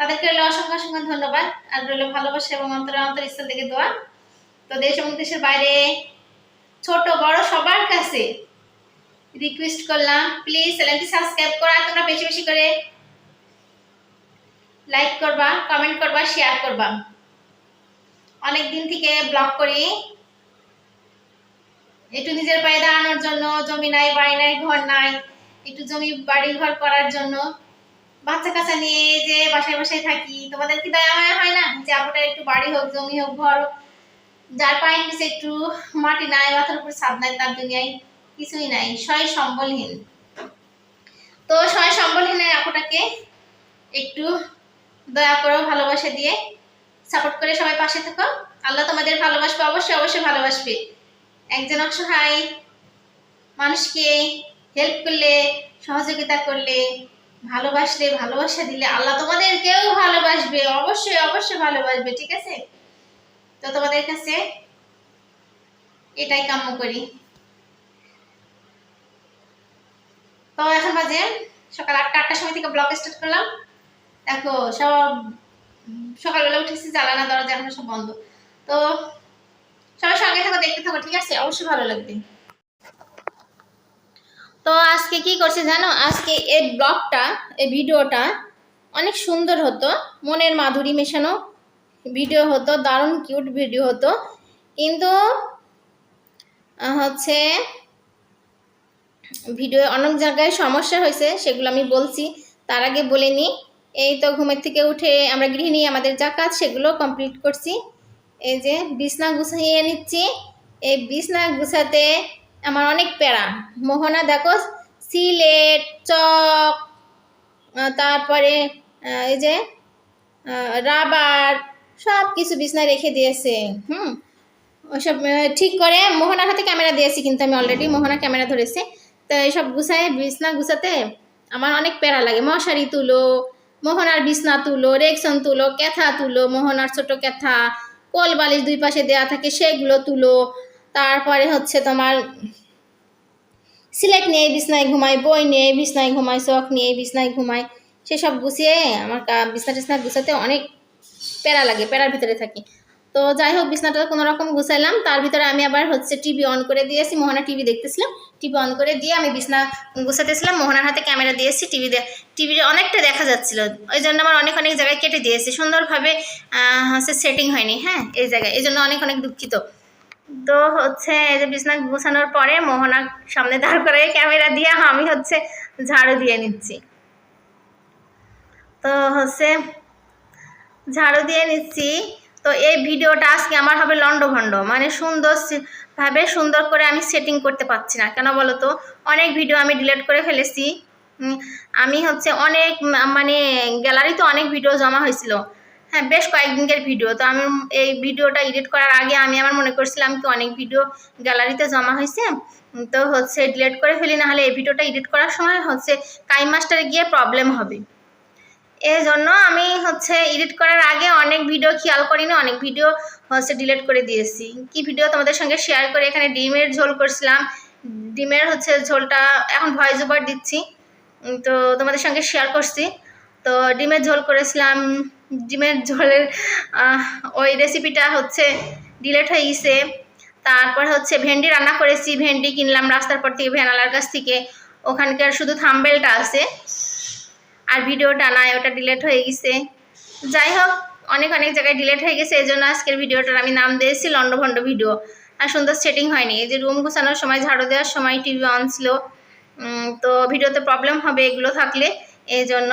তাদেরকে রইল অসংখ্য অসংখ্য ধন্যবাদ। আর রইল ভালোবাসা এবং অন্তর অন্তর স্থল থেকে দোয়া। তো দেশ এবং দেশের বাইরে ছোট, বড় সবার কাছে রিকোয়েস্ট করলাম। প্লিজ চ্যানেলটি সাবস্ক্রাইব করা তোমরা বেশি বেশি করে লাইক করবা কমেন্ট করবা শেয়ার করবা। অনেক দিন থেকে ব্লগ করি। একটু নিজের পায়ে দাঁড়ানোর জন্য, জমি নাই, বাড়ি নাই, ঘর নাই, একটু জমি বাড়ি ঘর করার জন্য। বাচ্চা কাচ্চা নিয়ে যে বাসায় বাসায় থাকি, তোমাদের কি দয়া মায়া হয় না? যে আপনার একটু বাড়ি হোক, জমি হোক, ঘর যার পায়ের নিচে একটু মাটি নাই, মাথার উপর ছাদ নাই, তার দুনিয়ায় কিছুই নাই। সয় সম্বলহীন। তো সয় সম্বলহীনের আপুটাকে একটু দয়া করো, ভালোবাসা দিয়ে সাপোর্ট করে সবাই পাশে থাকো। আল্লাহ তোমাদের ভালোবাসবে, অবশ্যই অবশ্যই ভালোবাসবে। একজন অসহায় মানুষকে হেল্প করলে, সহযোগিতা করলে ভালোবাসলে ভালোবাসা দিলে আল্লাহ তোমাদেরকেও ভালোবাসবে, অবশ্যই অবশ্যই ভালোবাসবে, ঠিক আছে? তো তোমাদের কাছে এটাই কাম্য করি। তো এখন বাজে সকাল আটটা, আটটার সময় থেকে ব্লগ স্টার্ট করলাম। দেখো, সব সকালবেলা উঠেছি, জ্বালানা দরজা এখন সব বন্ধ। তো সবাই সঙ্গে থাকো, দেখতে থাকো, ঠিক আছে? অবশ্যই ভালো লাগবে। তো আজকে কি করছি জানো? আজকে এই ব্লগটা, এই ভিডিওটা অনেক সুন্দর হতো। মনের মাধুরী মেশানো ভিডিও হতো, দারুণ কিউট ভিডিও হতো। কিন্তু হচ্ছে ভিডিও অনেক জায়গায় সমস্যা হয়েছে, সেগুলো আমি বলছি, তার আগে বলে নিই এই তো ঘুমের থেকে উঠে আমরা গৃহিণী, আমাদের যা কাজ সেগুলো কমপ্লিট করছি। এই যে বিছনা গুছিয়ে নিচ্ছি। এই বিছনা গুছাতে আমার অনেক প্যারা। মোহনা, দেখো, সিলেট, চক তারপরে এই যে রাবার সব কিছু বিছনায় রেখে দিয়েছে। হুম? ওইসব ঠিক করে মোহনার হাতে ক্যামেরা দিয়েছি কিন্তু আমি অলরেডি মোহনা ক্যামেরা ধরেছে। তো এইসব গুছায়, বিছনা গুছাতে আমার অনেক প্যারা লাগে। মশারি তুলো, মোহনার বিছনা তুলো, রেকশন তুলো, ক্যাথা তুলো, মোহনার ছোট ক্যাথা কোল বালিশ দুই পাশে দেওয়া থাকে, সেগুলো তুলো। তারপরে হচ্ছে তোমার সিলেট নিয়ে বিছনায় ঘুমাই, বই নিয়ে বিছনায় ঘুমাই, চক নিয়ে বিছনায় ঘুমাই, সেসব গুছিয়ে আমার বিছনা টিছনা গুছাতে অনেক প্যারা লাগে, প্যারার ভিতরে থাকি। তো যাই হোক, বিছনাটা কোনো রকম গুছাইলাম, তার ভিতরে আমি আবার হচ্ছে টিভি অন করে দিয়েছি, মোহনা টিভি দেখতেছিলাম, টিভি অন করে দিয়ে আমি বিছনা গুছাতেছিলাম, মোহনার হাতে ক্যামেরা দিয়েছি, টিভি টিভি অনেকটা দেখা যাচ্ছিল ওই জন্য আমার অনেক অনেক জায়গায় কেটে দিয়েছি, সুন্দরভাবে হচ্ছে সেটিং হয়নি হ্যাঁ এই জায়গায়, এই জন্য অনেক অনেক দুঃখিত। তো হচ্ছে এই যে বিছনা গুছানোর পরে মোহনা সামনে দাঁড় করে ক্যামেরা দিয়ে আমি হচ্ছে ঝাড়ু দিয়ে নিচ্ছি। তো হচ্ছে ঝাড়ু দিয়ে নিচ্ছি। তো এই ভিডিওটা আজকে আমার হবে লন্ডভন্ড মানে সুন্দর ভাবে সুন্দর করে আমি সেটিং করতে পারছি না। কেন বলো তো অনেক ভিডিও আমি ডিলিট করে ফেলেছি। আমি হচ্ছে অনেক মানে গ্যালারিতে অনেক ভিডিও জমা হয়েছিল। হ্যাঁ বেশ কয়েকদিনের ভিডিও তো আমি এই ভিডিওটা এডিট করার আগে আমি আমার মনে করছিলাম কি অনেক ভিডিও গ্যালারিতে জমা হয়েছে। তো হচ্ছে ডিলিট করে ফেলি, না হলে এই ভিডিওটা এডিট করার সময় হচ্ছে কাই মাস্টারে গিয়ে প্রবলেম হবে। এই জন্য আমি হচ্ছে এডিট করার আগে অনেক ভিডিও খেয়াল করিনি, অনেক ভিডিও হচ্ছে ডিলিট করে দিয়েছি। কি ভিডিও তোমাদের সঙ্গে শেয়ার করে? এখানে ডিমের ঝোল করছিলাম। ডিমের হচ্ছে ঝোলটা এখন ভয়েস ওভার দিচ্ছি। তো তোমাদের সঙ্গে শেয়ার করছি। তো ডিমের ঝোল করেছিলাম ডিমের ঝোলের ওই রেসিপিটা হচ্ছে ডিলেট হয়ে গেছে। তারপর হচ্ছে ভেন্ডি রান্না করেছি, ভেন্ডি কিনলাম রাস্তার পর থেকে ভ্যানালার কাছ থেকে। ওখানকার শুধু থাম্বেলটা আছে। আর ভিডিওটা নাই, ওটা ডিলেট হয়ে গেছে। যাই হোক, অনেক অনেক জায়গায় ডিলেট হয়ে গেছে এই জন্য আজকের ভিডিওটার আমি নাম দিয়েছি লন্ডভন্ড ভিডিও। আর সুন্দর সেটিং হয়নি। এই যে রুম গুছানোর সময়, ঝাড়ু দেওয়ার সময় টিভি অন ছিল। তো ভিডিওতে প্রবলেম হবে এগুলো থাকলে। এই জন্য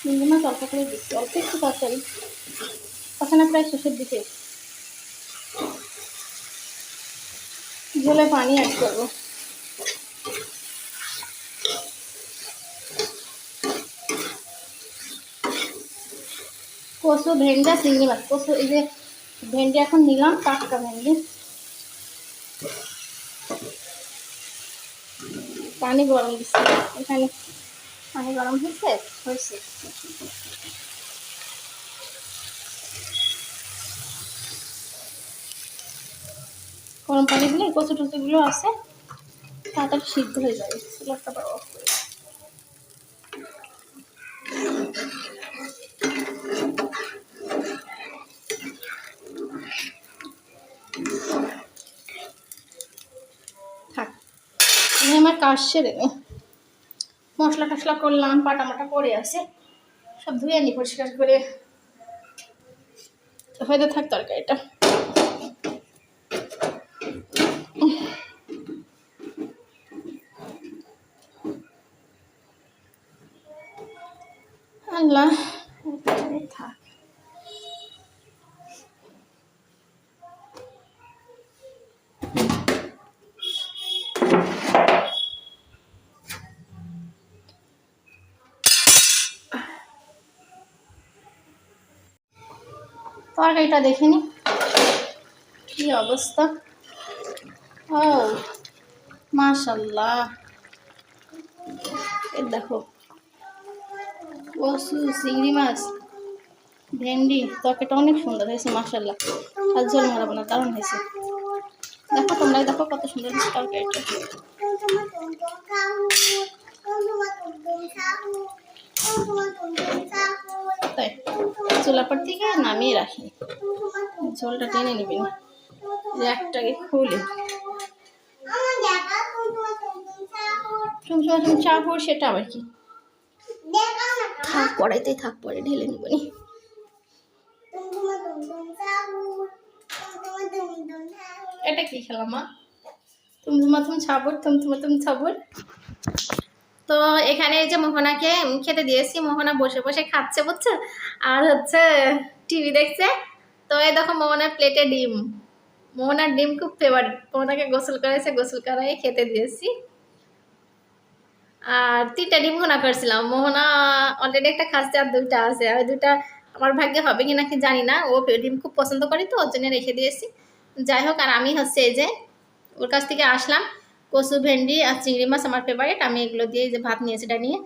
চিংড়ি মাছ অল্প করে দিচ্ছি অল্প একটু তরকারি ওখানে প্রায় শেষের দিকে। ঝোলে পানি অ্যাড করব। কচু, ভেন্ডি চিংড়ি মাছ। কচু, এই যে ভেন্ডি এখন নিলাম, টাটকা ভেন্ডি। পানি গরম দিচ্ছে। এখানে পানি গরম হয়েছে? হয়েছে। গরম পানি দিলে কচু টচুগুলো আছে, তাড়াতাড়ি সিদ্ধ হয়ে যাবে আবার অফ করে থাক। আমি আমার কাজ সেরে নি মশলা টশলা করলাম পাটা মাটা পড়ে আছে। সব ধুয়ে নি পরিষ্কার করে হয়তো থাক তরকারিটা আল্লাহ, থাক। তরকারিটা দেখে নি। কি অবস্থা? ও, মাশাল্লাহ। এই দেখো, কচু, চিংড়ি মাছ, ভেন্ডি, তরকারিটা অনেক সুন্দর হয়েছে, মাশাল্লাহ। আর ঝোল মারাবো না, দারুণ হয়েছে। দেখো তোমরা দেখো কত সুন্দর হয়েছে তরকারিটা। তাই চুলাপার থেকে নামিয়ে রাখি। ঝোলটা টেনে নিবি না। একটাকে খুলে। টুমটুমা তুমি চা পড় সেটা আবার কি? থাক, কড়াইতেই থাক, পরে ঢেলে নিব এটা কি খেলাম মা? তুমতুমা তুম ছাবর তুমতুমা তুম ছাবর তো এখানে এই যে মোহনাকে খেতে দিয়েছি, মোহনা বসে বসে খাচ্ছে, বুঝছ? আর হচ্ছে টিভি দেখছে। তো এই দেখো মোহনার প্লেটে ডিম। মোহনার ডিম খুব ফেভারিট মোহনাকে গোসল করাইছে, গোসল করাই খেতে দিয়েছি। আর তিনটা ডিম মোহনা করছিলাম। মোহনা অলরেডি একটা খাচ্ছে আর দুইটা আছে। আর দুইটা আমার ভাগ্যে হবে কি নাকি জানি না। ও ডিম খুব পছন্দ করে তো, ওর জন্য রেখে দিয়েছি। যাই হোক, আর আমি হচ্ছে এই যে ওর কাছ থেকে আসলাম। কচু, ভেন্ডি আর চিংড়ি মাছ আমার ফেভারিট আমি এগুলো দিয়ে যে ভাত নিয়েছি এটা নিয়ে।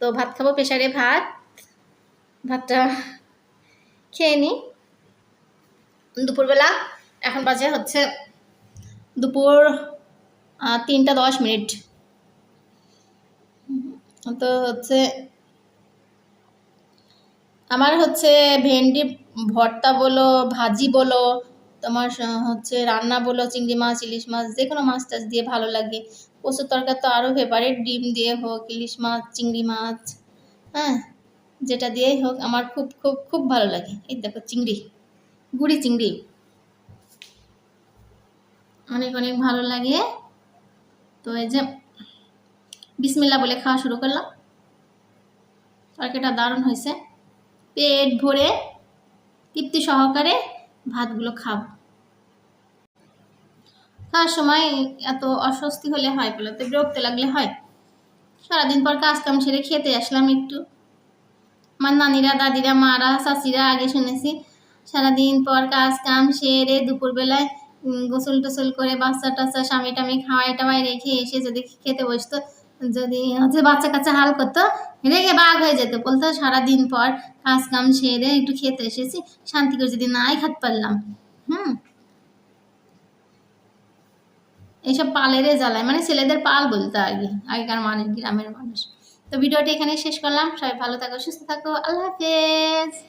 তো ভাত খাব প্রেশারে ভাত। ভাতটা খেয়ে নিই। দুপুরবেলা এখন বাজে হচ্ছে দুপুর তিনটা দশ মিনিট। তো হচ্ছে আমার হচ্ছে ভেন্ডি ভর্তা বলো, ভাজি বলো তোমার হচ্ছে রান্না বলো, চিংড়ি মাছ, ইলিশ মাছ, যে কোনো মাছ টাছ দিয়ে ভালো লাগে। কচুর তরকারি তো আরও ফেভারিট ডিম দিয়ে হোক, ইলিশ মাছ, চিংড়ি মাছ হ্যাঁ যেটা দিয়েই হোক, আমার খুব খুব খুব ভালো লাগে। এই দেখো, চিংড়ি, গুড়ি চিংড়ি। অনেক অনেক ভালো লাগে। তো এই যে বিসমিল্লা বলে খাওয়া শুরু করলাম। তরকারিটা দারুণ হয়েছে। পেট ভরে তৃপ্তি সহকারে ভাতগুলো খাব খাওয়ার সময় এত অস্বস্তি হলে হয় বলতে বিরক্ত লাগলে হয়। সারাদিন পর কাজ কাম সেরে খেতে আসলাম একটু। আমার নানিরা, দাদিরা, মারা চাচিরা আগে শুনেছি, সারাদিন পর কাজ কাম সেরে দুপুরবেলায় গোসল টোসল করে বাচ্চা টাচ্চা স্বামী টামি খাওয়াই টাওয়াই রেখে এসে যদি খেতে বসতো, যদি হচ্ছে বাচ্চা কাচ্চা হাল করতো, রেগে বাঘ হয়ে যেত। বলতো সারাদিন পর কাজ কাম সেরে একটু খেতে এসেছি, শান্তি করে যদি নাই খাতে পারলাম। হুম। এইসব পালেরে জ্বালায় মানে ছেলেদের পাল বলতো আগে আগেকার মানুষ, গ্রামের মানুষ। তো ভিডিওটি এখানে শেষ করলাম, সবাই ভালো থাকো, সুস্থ থাকো, আল্লাহ হাফেজ।